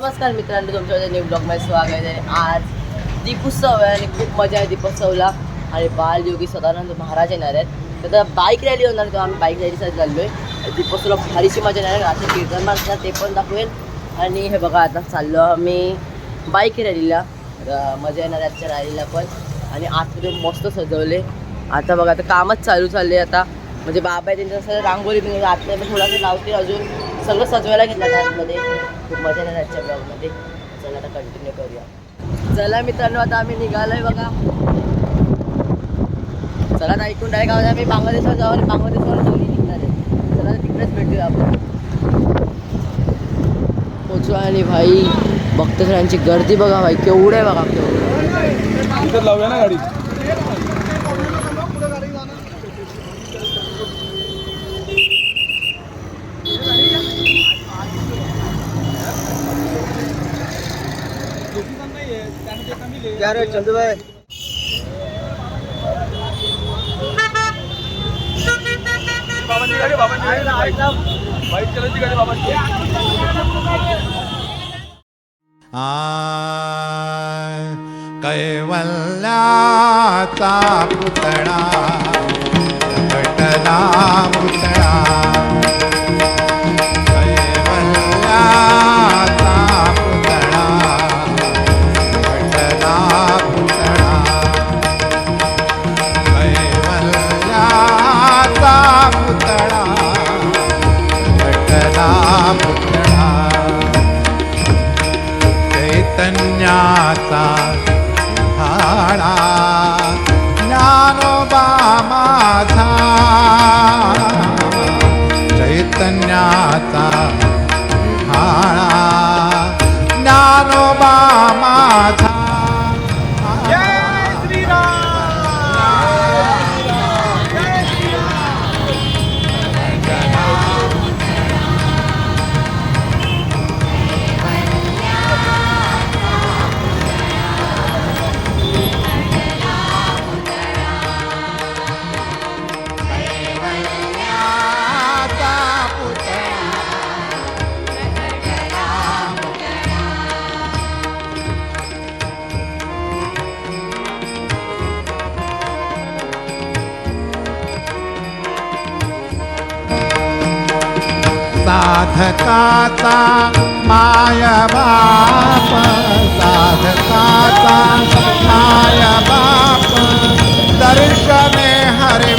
नमस्कार मित्रांनो तुमच्या न्यू ब्लॉगमध्ये स्वागत आहे. आज दीपोत्सव आहे आणि खूप मजा आहे दीपोत्सवला. आणि बालयोगी सदानंद महाराज येणार आहेत. तर बाईक रॅली होणार तेव्हा तर आम्ही बाईक रॅलीसाठी चाललो आहे दीपोत्सवला भारीची मजा येणार आहे. रात्री कीर्तन मारतात ते पण दाखवेल. आणि हे बघा आता चाललो आम्ही बाईक रॅलीला मजा येणार आहे आजच्या रॅलीला पण. आणि आतमध्ये मस्त सजवले. आता बघा आता कामच चालू चालले आता. म्हणजे बाबा आहे त्यांच्या सगळं रांगोळी बिंगोळी आतमध्ये पण थोडासा लावते अजून. सगळं सजवायला घेतलं आतमध्ये. खूप मजा येणार आजच्या ब्लॉगमध्ये चला आता कंटिन्यू करूया. चला मित्रांनो आता आम्ही निघालोय बघा. चला आता ऐकून डायरेक्ट आवाज आम्ही बांगलादेशवर जाऊ आणि बांगलादेशवर दोन्ही निघणार आहे. चला तिकडेच भेटूया आपण. पोचू आणि भाई भक्तसरांची गर्दी बघा भाई. केवढं आहे बघा केवढं. लावूया ना गाडी? क्या रेट चंदू भाई बाबांची गाडी. बाबांची गाडी बाईक चलायची गाडी बाबांची. आ कैवल्याचा पुतळा पुतळा. साधकाचा माय बाप दर्शने हरे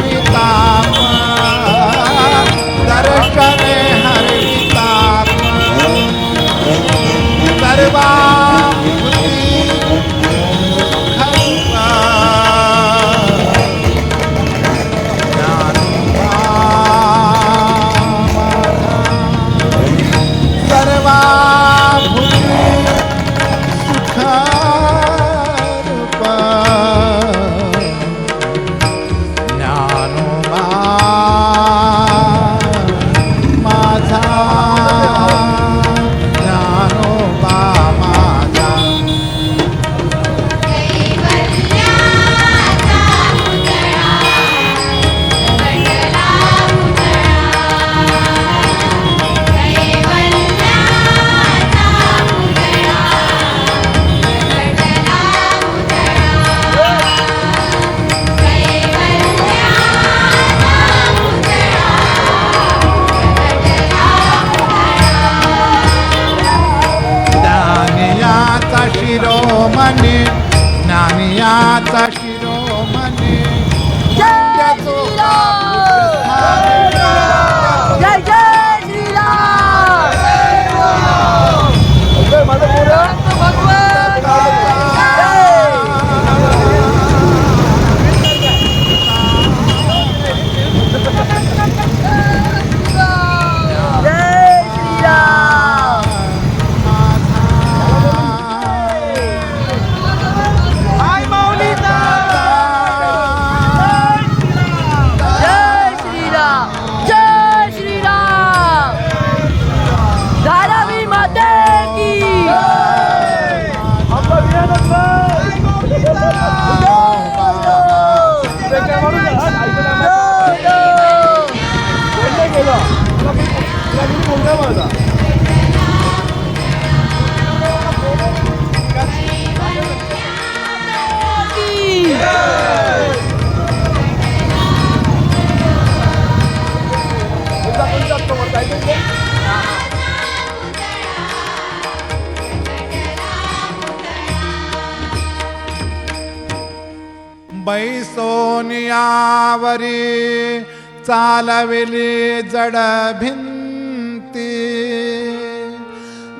बैसोनियावरी चालविली जड भिंती.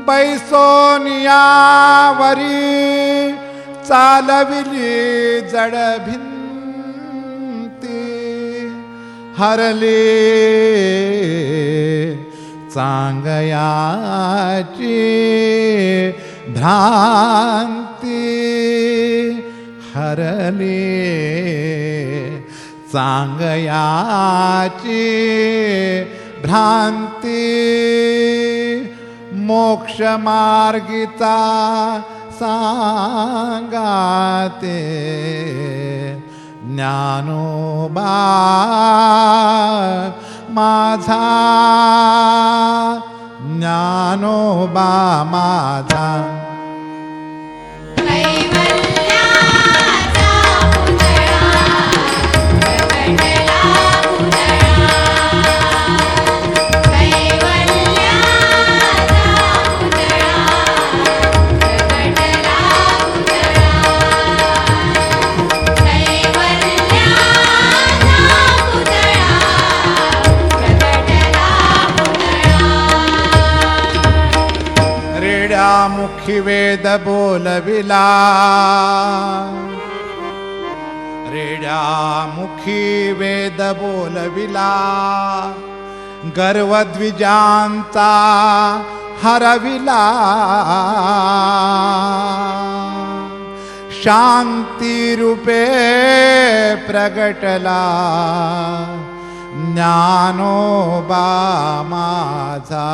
बैसोनियावरी चालविली जड भिंती. हरली चांगयाची भ्रांती. हरली चांगयाची भ्रांती। मोक्षमार्गिता सांगाते। ज्ञानोबा माझा। ज्ञानोबा माझा मुखि वेद बोल रेडामुखी वेद बोल गर्वद्विजान्ता हरविला शान्तिरूपे प्रगटला। ज्ञानो बामाधा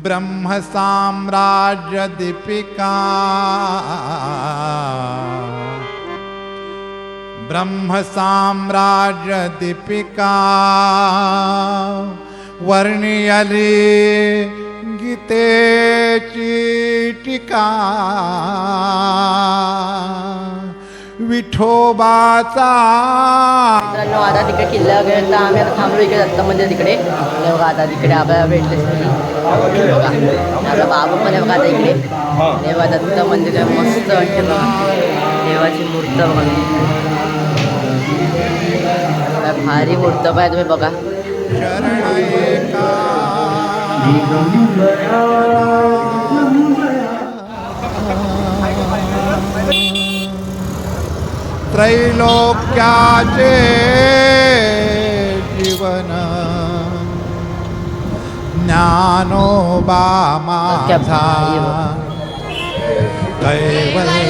ब्रह्मसाम्राज्य दीपिका ब्रह्मसाम्राज्य दीपिका वर्णियली गीतेची टीका विठोबाचा मित्रांनो आता तिकडे किल्ला वगैरे तर आम्ही आता थांबलो इकडे दत्त मंदिर तिकडे. बघा आता तिकडे आपल्याला भेटले बघा. आपला बाबू पण आहे बघा आता इकडे. हे बघा दत्त मंदिर मस्त वाटते बघा. देवाची मूर्त बघा. काय भारी मूर्त पाय तुम्ही बघा. शरण त्रैलोक्याचे जीवन. ज्ञानोबा माझा. कैवल्या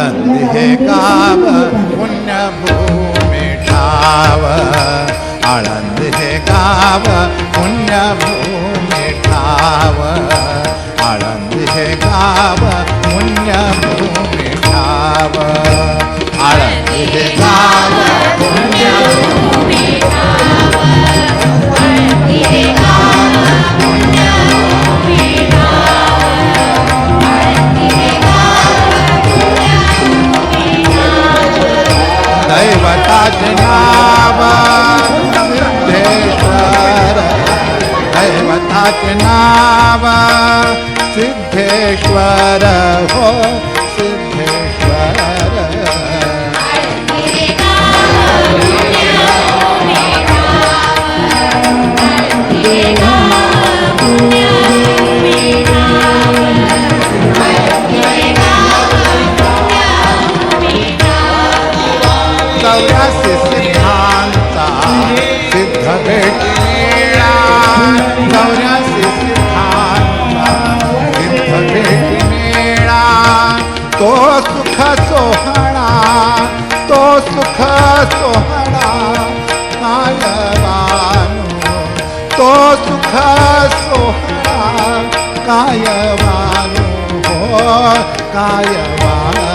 मोरवा- आळंदी हे गाव पुण्यभूमी ठाव आळंदी हे गाव पुण्यभूमी ठाव आळंदी हे गाव पुण्यभूमी ठाव आळंदी हे गाव दैवताचे चौऱ्यासी सिद्धांता सिद्ध भेटीला. चौऱ्यासी सिद्धांता सिद्ध भेटीला. तो सुख सोहळा तो सुख सोहळा कायवानु. तो सुख सोहळा कायवानु. हो कायवानु.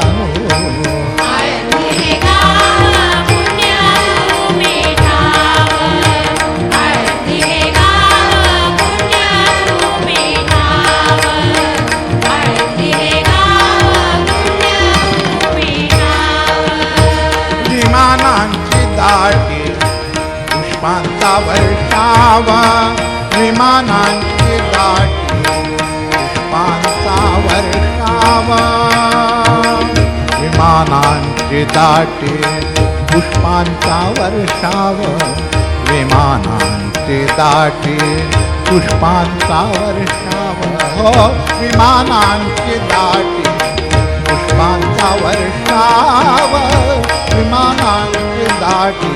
दाटे पुष्पांचा वर्षाव विमानांचे दाटे पुष्पांचा वर्षाव. हो विमानांची दाटी पुष्पांचा वर्षाव विमानांचे दाटी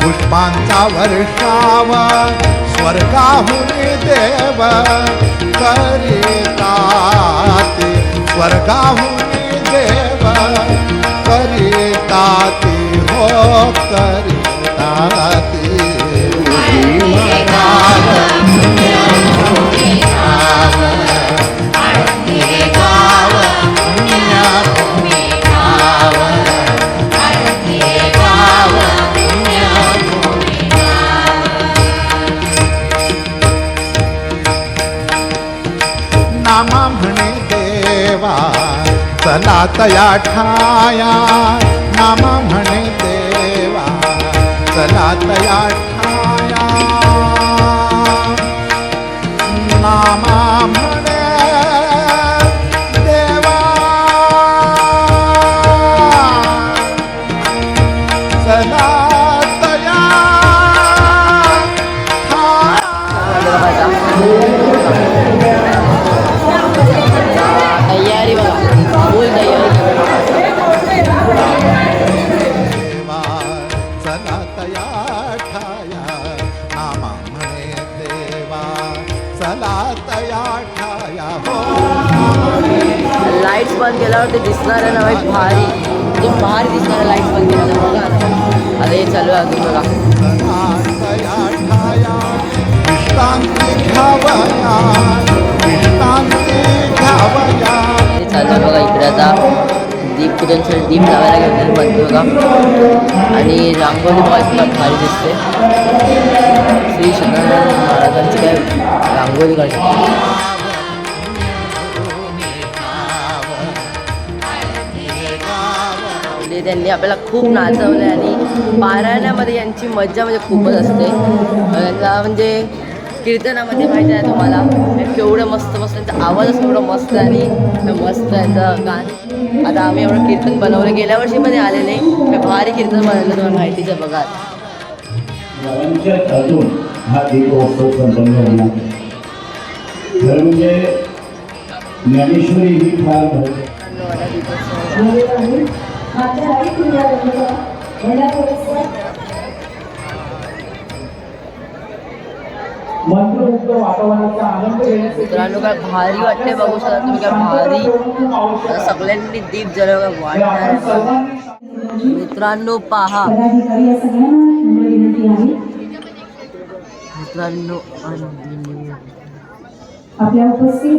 पुष्पांचा वर्षाव. स्वर्गाहून देव करिता स्वर्गाहून देव करिता ते हो करिता ते तया ठाया. ते दिसणार आहे ना भाई भारी. म्हणजे भारी दिसणार लाइट बंद केल्यावर बघा आता. आता हे चालू आहे अजून बघा. चला हे चालू आहे बघा इकडे आता. दीप दीप लावायला घेतलेलं बनते बघा. आणि रांगोळी बघा भारी दिसते. श्री सत्यनारायण महाराजांची काय रांगोळी काढते म्हणजे त्यांनी आपल्याला खूप नाचवलं आणि पारायणामध्ये यांची मज्जा म्हणजे खूपच असते. त्यांना म्हणजे कीर्तनामध्ये माहिती आहे तुम्हाला केवढं मस्त मस्त त्यांचा आवाजच एवढं मस्त आणि मस्त त्यांचं गाणं. आता आम्ही एवढं कीर्तन बनवलं गेल्या वर्षीमध्ये आलेले हे भारी कीर्तन बनवलं तुम्हाला माहितीचं बघा. गावांच्या हातून हा दीपोत्सव संपन्न होणार आहे. खरं म्हणजे ज्ञानेश्वरी ही फार मागच्या मित्रांनो काय भारी वाटते बघू शकता तुम्ही काय भारी. सगळ्यांनी दीप जळव वाटणार. मित्रांनो पहा. मित्रांनो आपल्या उपस्थित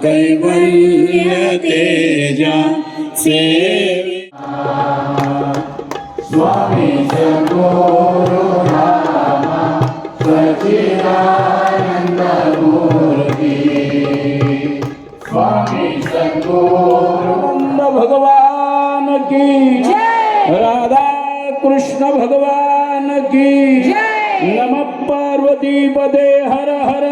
महाकैवल्य तेजा सेवे। स्वामी सद्गुरु रामा सचिदानंद मूर्ती। स्वामी भगवान की राधा कृष्ण भगवान की। नम पार्वती पदे हर हर।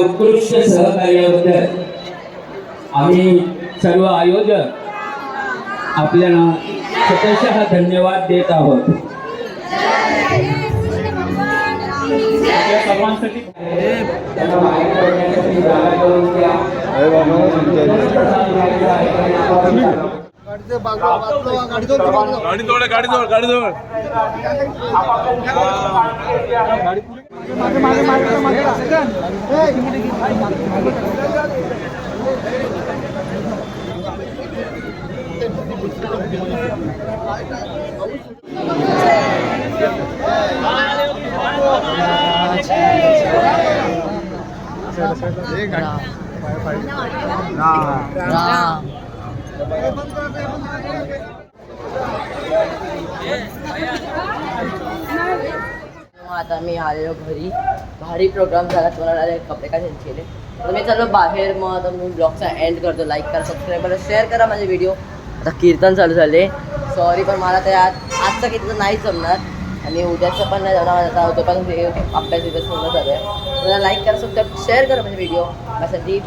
उत्कृष्ट सहकार्याबद्दल. आम्ही सर्व आयोजक आपल्याला स्वतःशः धन्यवाद देत आहोत. आपल्या सर्वांसाठी बाहेर पडण्यासाठी जागा करून द्या. गाडी जवळ गाडी जवळ गाडी जवळ राम. मग आता मी आलेलो घरी. भारी प्रोग्राम झाला. तुम्हाला आले कपडे काय चेंज केले? तर मी चाललो बाहेर. मग आता मी ब्लॉगचा एंड करतो. लाईक करा सबस्क्राईब करा शेअर करा माझे व्हिडिओ आता कीर्तन चालू झाले. सॉरी पण मला ते आज आजचं कीर्तन नाही जमणार. आणि उद्याचं पण नाही जमणार. आता होतं पण ते अभ्यास बिभ्यास पूर्ण झालं आहे लाईक करा सबस्क्राईब शेअर करा माझे व्हिडिओ माझ्यासाठी